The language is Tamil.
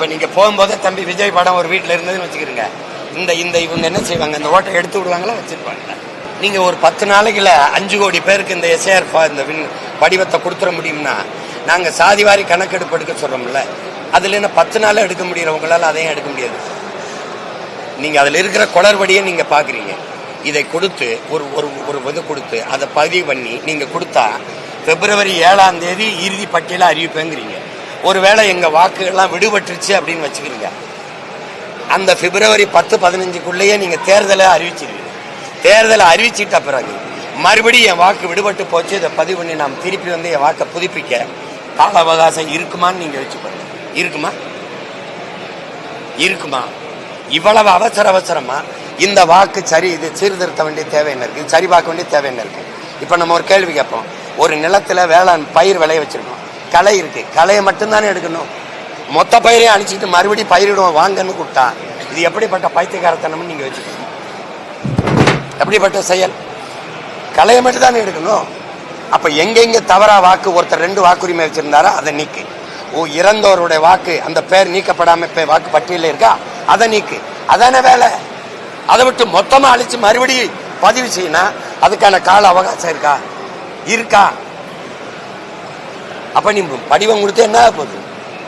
இப்போ நீங்கள் போகும்போது தம்பி விஜய் படம் ஒரு வீட்டில் இருந்ததுன்னு வச்சுக்கிறீங்க. இந்த இந்த இவங்க என்ன செய்வாங்க? இந்த ஓட்டை எடுத்து விடுவாங்களா? வச்சிருப்பாங்க நீங்கள் ஒரு பத்து நாளைக்குல அஞ்சு கோடி பேருக்கு இந்த எஸ்ஏஆர் இந்த வின் படிவத்தை கொடுத்துட முடியும்னா நாங்கள் சாதிவாரி கணக்கெடுப்பு எடுக்க சொல்கிறோம்ல அதில் என்ன பத்து நாள் எடுக்க முடியறவங்களால அதையும் எடுக்க முடியாது. நீங்கள் அதில் இருக்கிற குளறுபடியை நீங்கள் பார்க்குறீங்க இதை கொடுத்து ஒரு ஒரு ஒரு இது கொடுத்து அதை பதிவு பண்ணி நீங்கள் கொடுத்தா பிப்ரவரி ஏழாம் தேதி இறுதி பட்டியலாக அறிவிப்பேங்கிறீங்க. ஒருவேளை எங்கள் வாக்குகள்லாம் விடுபட்டுருச்சு அப்படின்னு வச்சுக்கிறீங்க. அந்த பிப்ரவரி பத்து பதினஞ்சுக்குள்ளேயே நீங்கள் தேர்தலை அறிவிச்சிருவீங்க. தேர்தலை அறிவிச்சிட்ட பிறகு மறுபடியும் என் வாக்கு விடுபட்டு போச்சு. இதை பதிவு பண்ணி நாம் திருப்பி வந்து என் வாக்கை புதுப்பிக்க கால அவகாசம் இருக்குமான்னு நீங்கள் வச்சு பாருங்க. இருக்குமா? இருக்குமா? இவ்வளவு அவசர அவசரமா இந்த வாக்கு சரி இது சீர்திருத்த வேண்டிய தேவை என்ன இருக்கு? சரி பார்க்க வேண்டிய தேவை என்ன இருக்கு? இப்போ நம்ம ஒரு கேள்வி கேட்போம். ஒரு நிலத்துல வேளாண் பயிர் விளைய வச்சிருக்கோம். களை இருக்கு. களையை மட்டும்தானே எடுக்கணும். மொத்த பயிரையும் அழிச்சிட்டு மறுபடியும் பயிரிடுவோம் வாங்கன்னு கொடுத்தா இது எப்படிப்பட்ட பைத்தியக்காரத்தனம்னு நீங்க வச்சுக்கணும் எப்படிப்பட்ட செயல்? களையை மட்டும் தானே எடுக்கணும். அப்ப எங்கெங்க தவறா வாக்கு ஒருத்தர் ரெண்டு வாக்குரிமை வச்சிருந்தாரோ அதை நீக்கு. ஓ இறந்தவருடைய வாக்கு அந்த பேர் நீக்கப்படாம இப்ப வாக்கு பட்டியலில் இருக்கா? அதை நீக்கு. அதானே வேலை? அதை விட்டு மொத்தமா அழிச்சு மறுபடியும் பதிவு செய்யினா அதுக்கான கால அவகாசம் இருக்கா? இருக்கா. அப்போ நீ படிவம் கொடுத்து என்ன போகுது?